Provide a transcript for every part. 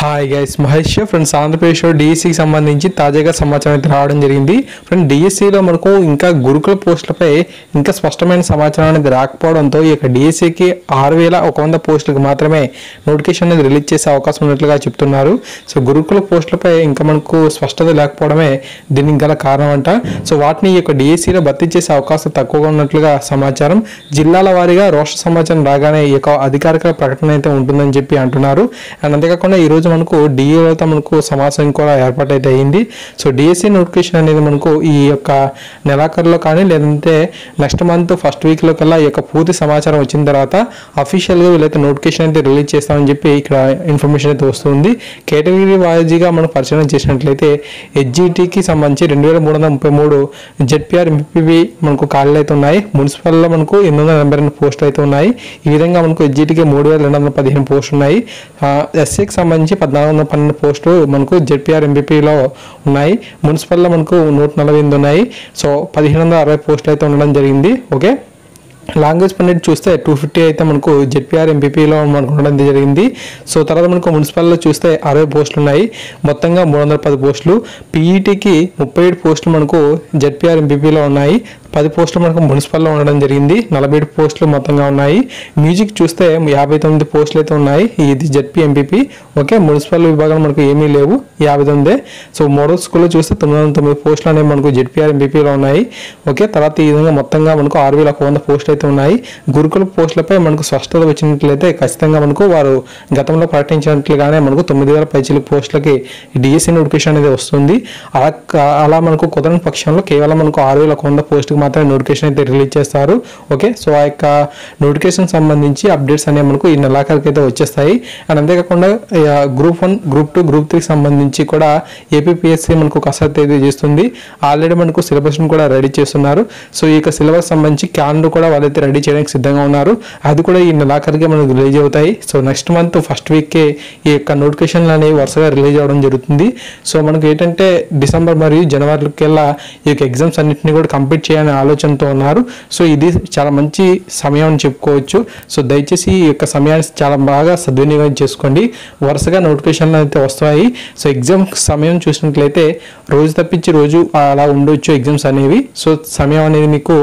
Hi guys Mahesh friends ఆంధ్రప్రదేశ్లో డిఎస్సికి సంబంధించి తాజాగా సమాచారం అయితే రావడం జరిగింది. ఫ్రెండ్ డిఎస్సిలో మనకు ఇంకా గురుకుల పోస్టులపై ఇంకా స్పష్టమైన సమాచారం అనేది రాకపోవడంతో ఈ యొక్క డిఎస్సికి ఆరు వేల ఒక వంద పోస్టులకు మాత్రమే నోటిఫికేషన్ అనేది రిలీజ్ చేసే అవకాశం ఉన్నట్లుగా చెప్తున్నారు. సో గురుకుల పోస్టులపై ఇంకా మనకు స్పష్టత లేకపోవడమే దీనికి గల కారణం అంట సో వాటిని ఈ యొక్క డిఎస్సిలో భర్తీ చేసే అవకాశం తక్కువగా ఉన్నట్లుగా సమాచారం. జిల్లాల వారీగా రోస్టర్ సమాచారం రాగానే ఈ యొక్క అధికారిక ప్రకటన అయితే ఉంటుందని చెప్పి అంటున్నారు. అండ్ అంతేకాకుండా ఈ రోజు మనకు డిఏలతో మనకు సమాచారం కూడా ఏర్పాటు అయితే అయింది సో డిఎస్సి నోటిఫికేషన్ అనేది మనకు ఈ యొక్క నెలాఖరులో కానీ లేదంటే నెక్స్ట్ మంత్ ఫస్ట్ వీక్లో కల్లా ఈ యొక్క పూర్తి సమాచారం వచ్చిన తర్వాత అఫీషియల్గా వీళ్ళైతే నోటిఫికేషన్ అయితే రిలీజ్ చేస్తామని చెప్పి ఇక్కడ ఇన్ఫర్మేషన్ అయితే వస్తుంది. కేటగిరీ వైజ్గా మనం పరిశీలన చేసినట్లయితే హెచ్జిటికి సంబంధించి రెండు వేల మూడు వందల ముప్పై మూడు జెడ్పీఆర్ ఎంపీపీ మనకు ఖాళీలు అయితే ఉన్నాయి. మున్సిపల్లో మనకు ఎనిమిది వందల ఎనభై రెండు పోస్టులు అయితే ఉన్నాయి. ఈ విధంగా మనకు హెచ్జిటికి మూడు వేల రెండు వందల పదిహేను పోస్టులు ఉన్నాయి. ఎస్సీకి సంబంధించి పద్నాలుగు వందల పన్నెండు పోస్టులు మనకు జెడ్పీఆర్ ఎంపీపీలో ఉన్నాయి. మున్సిపల్లో మనకు నూట నలభై ఎనిమిది ఉన్నాయి. సో పదిహేను వందల అరవై పోస్టులు అయితే ఉండడం జరిగింది. ఓకే? లాంగ్వేజ్ పండిట్ చూస్తే టూ ఫిఫ్టీ అయితే మనకు జెడ్పీఆర్ ఎంపీపీలో మనకు ఉండడం జరిగింది. సో తర్వాత మనకు మున్సిపల్లో చూస్తే అరవై పోస్టులు ఉన్నాయి. మొత్తంగా మూడు వందల పది పోస్టులు. పీఈటీకి ముప్పై ఏడు పోస్టులు మనకు జెడ్పీఆర్ ఎంపీపీలో ఉన్నాయి. పది పోస్టులు మనకు మున్సిపల్లో ఉండడం జరిగింది. నలభై ఏడు పోస్టులు మొత్తంగా ఉన్నాయి. మ్యూజిక్ చూస్తే యాభై తొమ్మిది పోస్టులు అయితే ఉన్నాయి. ఇది జెడ్పీ ఎంపీపీ. ఓకే మున్సిపల్ విభాగంలో మనకు ఏమీ లేవు. యాభై తొమ్మిదే. సో మోడల్ స్కూల్లో చూస్తే తొమ్మిది వందల తొమ్మిది పోస్టులు అనేవి మనకు జెడ్పీఆర్ ఎంపీపీలో ఉన్నాయి. ఓకే తర్వాత ఈ విధంగా మొత్తంగా మనకు ఆరు వేల ఒక వంద పోస్టులు అయితే ఉన్నాయి. గురుకుల పోస్టులపై మనకు స్పష్టత వచ్చినట్లయితే ఖచ్చితంగా మనకు వారు గతంలో ప్రకటించినట్లుగానే మనకు తొమ్మిది వేల పైచిలు పోస్టులకి డిఎస్సీ నోటిఫికేషన్ అనేది వస్తుంది. అలా అలా మనకు కుదరని పక్షంలో కేవలం మనకు ఆరు వేల ఒక వంద పోస్టుకి మాత్రమే నోటిఫికేషన్ అయితే రిలీజ్ చేస్తారు. ఓకే సో ఆ యొక్క నోటిఫికేషన్ సంబంధించి అప్డేట్స్ అనేవి మనకు ఈ నెలాఖరికి అయితే వచ్చేస్తాయి. అండ్ అంతేకాకుండా group one group two group త్రీకి సంబంధించి కూడా ఏపీపీఎస్సీ మనకు కసరత్తు అయితే చేస్తుంది. ఆల్రెడీ మనకు సిలబస్ను కూడా రెడీ చేస్తున్నారు. సో ఈ యొక్క సిలబస్ సంబంధించి క్యాలెండర్ కూడా వాళ్ళైతే రెడీ చేయడానికి సిద్ధంగా ఉన్నారు. అది కూడా ఈ నెలాఖరికి మనకు రిలీజ్ అవుతాయి. సో నెక్స్ట్ మంత్ ఫస్ట్ వీక్కే ఈ యొక్క నోటిఫికేషన్లు అనేవి వరుసగా రిలీజ్ అవ్వడం జరుగుతుంది. సో మనకు ఏంటంటే డిసెంబర్ మరియు జనవరికెల్లా ఈ యొక్క ఎగ్జామ్స్ అన్నింటినీ కూడా కంప్లీట్ చేయాలనే ఆలోచనతో ఉన్నారు. సో ఇది చాలా మంచి సమయం అని చెప్పుకోవచ్చు. సో దయచేసి ఈ యొక్క సమయాన్ని చాలా బాగా సద్వినియోగం చేసుకోండి. వరుసగా నోటిఫికేషన్లు అయితే వస్తాయి. సో ఎగ్జామ్ సమయం చూసినట్లయితే రోజు తప్పించి రోజు అలా ఉండొచ్చు ఎగ్జామ్స్ అనేవి. సో సమయం అనేది మీకు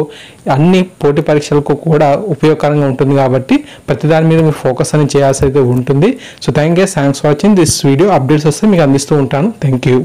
అన్ని పోటీ పరీక్షలకు కూడా ఉపయోగకరంగా ఉంటుంది కాబట్టి ప్రతి దాని మీద మీరు ఫోకస్ అనేది చేయాల్సి అయితే ఉంటుంది. So thank you thanks watching. This video updates వస్తే మీకు అందిస్తూ ఉంటాను. థ్యాంక్ యూ.